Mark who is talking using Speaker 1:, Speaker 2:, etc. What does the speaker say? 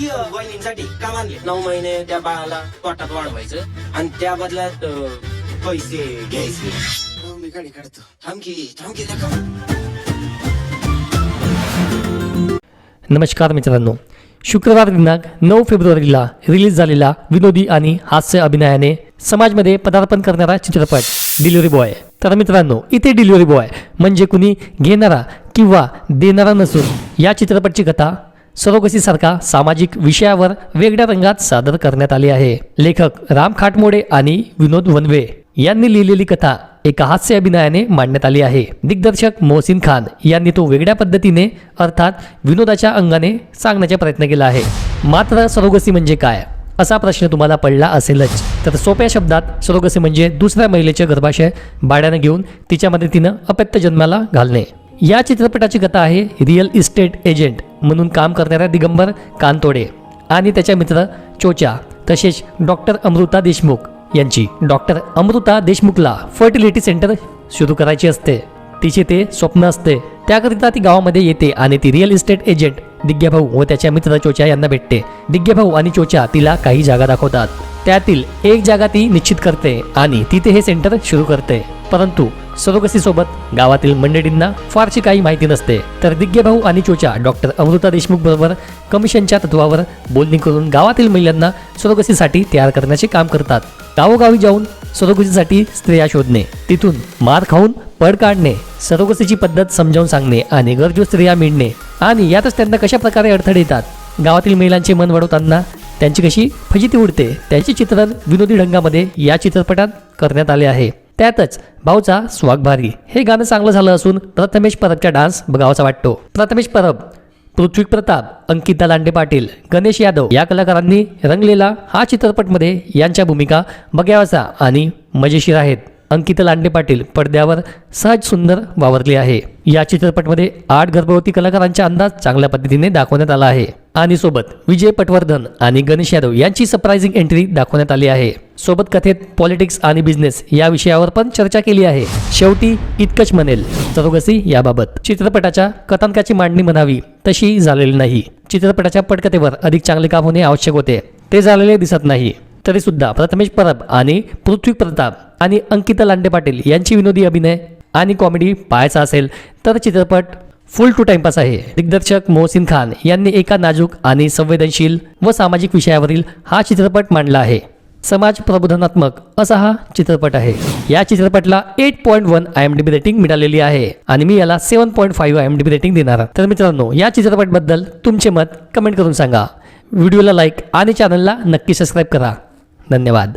Speaker 1: मी अं, वहिनींसाठी काम आणले. नऊ महिने त्या बाळाला पोटात वाढवायचं आणि त्या बदल्यात पैसे घ्यायचे. हो, मी गाडी काढतो. थांबकी थांबकी दाखव.
Speaker 2: नमस्कार मित्रांनो. शुक्रवार दिनांक नऊ फेब्रुवारीला रिलीज झालेला विनोदी आणि हास्य अभिनयाने समाजमध्ये पदार्पण करणारा चित्रपट डिलिव्हरी बॉय. तर मित्रांनो इथे डिलिव्हरी बॉय म्हणजे कुणी घेणारा किंवा देणारा नसून या चित्रपटची कथा सरोगसीसारखा सामाजिक विषयावर वेगळ्या रंगात सादर करण्यात आली आहे. लेखक राम खाटमोडे आणि विनोद वनवे यांनी लिहिलेली कथा एका हास्य अभिनयाने मांडण्यात आली आहे. दिग्दर्शक मोहसिन खान यांनी तो वेगळ्या पद्धतीने अर्थात विनोदाच्या अंगाने सांगण्याचा प्रयत्न केला आहे. मात्र सरोगसी म्हणजे काय? असा प्रश्न तुम्हाला पडला असेलच. तर सोप्या शब्दात सरोगसी म्हणजे दुसऱ्या महिलेचे गर्भाशय भाड्यानं घेऊन तिच्या मदतीनं अपत्य जन्माला घालणे. या चित्रपटाची कथा आहे रिअल इस्टेट एजंट म्हणून काम करणाऱ्या दिगंबर कानतोडे आणि त्याच्या मित्र चोचा तसेच डॉक्टर अमृता देशमुख यांची. डॉक्टर अमृता देशमुखला फर्टिलिटी सेंटर सुरू करायची असते. तिचे ते स्वप्न असते. त्याकरिता ती गावामध्ये येते आणि ती रिअल इस्टेट एजंट दिग्ग्याभाऊ व त्याच्या मित्र चोचा यांना भेटते. दिग्ग्याभाऊ आणि चोचा तिला काही जागा दाखवतात. त्यातील एक जागा ती निश्चित करते आणि तिथे हे सेंटर सुरू करते. परंतु सरोगसीसोबत गावातील मंडळींना फारशी काही माहिती नसते. तर दिग्गेभाऊ आणि चोचा डॉक्टर अमृता देशमुख बरोबर कमिशनच्या तत्वावर बोलणी करून गावातील महिलांना सरोगसीसाठी तयार करण्याचे काम करतात. गावोगावी जाऊन सरोगसीसाठी स्त्रिया शोधणे तिथून मार खाऊन पड काढणे सरोगसीची पद्धत समजावून सांगणे आणि गरजू स्त्रिया मिळणे आणि यातच त्यांना कशा प्रकारे अडथळे येतात? गावातील महिलांचे मन वळवताना त्यांची कशी फजिती उडते त्याचे चित्रण विनोदी ढंगामध्ये या चित्रपटात करण्यात आले आहे. त्यातच भाऊचा स्वाग भारी. हे गाणं चांगलं झालं असून प्रथमेश परबचा डान्स बघावाचा वाटतो. प्रथमेश परब पृथ्वी प्रताप अंकिता लांडे पाटील गणेश यादव या कलाकारांनी रंगलेला हा चित्रपटमध्ये यांच्या भूमिका बघाव्याचा आणि मजेशीर आहेत. अंकिता लांडे पाटील पडद्यावर सहज सुंदर वावरली आहे. या चित्रपटमध्ये आठ गर्भवती कलाकारांचा अंदाज चांगल्या पद्धतीने दाखवण्यात आला आहे. आणि सोबत विजय पटवर्धन आणि गणेश यादव यांची सरप्राइझिंग एंट्री दाखवण्यात आली आहे. सोबत कथेत पॉलिटिक्स आणि बिझनेस या विषयावर पण चर्चा केली आहे. शेवटी इतकंच म्हणेल सरोगसी याबाबत. चित्रपटाच्या कथानकाची मांडणी म्हणावी तशी झालेली नाही. चित्रपटाच्या पटकथेवर अधिक चांगले काम होणे आवश्यक होते. ते झालेले दिसत नाही. तरी सुद्धा प्रथमेश परब आणि पृथ्वी प्रताप आणि अंकिता लांडे पाटील यांची विनोदी अभिनय आणि कॉमेडी पाहायचा असेल तर चित्रपट फुल टू टाइमपास आहे. दिग्दर्शक मोहसिन खान यांनी एका नाजूक आणि संवेदनशील व सामाजिक विषयावरील हा चित्रपट मांडला आहे. समाज प्रबोधनात्मक असा हा चित्रपट आहे. या चित्रपटला eight point one I M D B rating मिळालेली आहे आणि मी याला seven point five I M D B rating देणार. तर मित्रांनो या चित्रपटबद्दल तुमचे मत कमेंट करून सांगा. व्हिडिओला लाईक आणि चॅनलला नक्की सबस्क्राईब करा. धन्यवाद.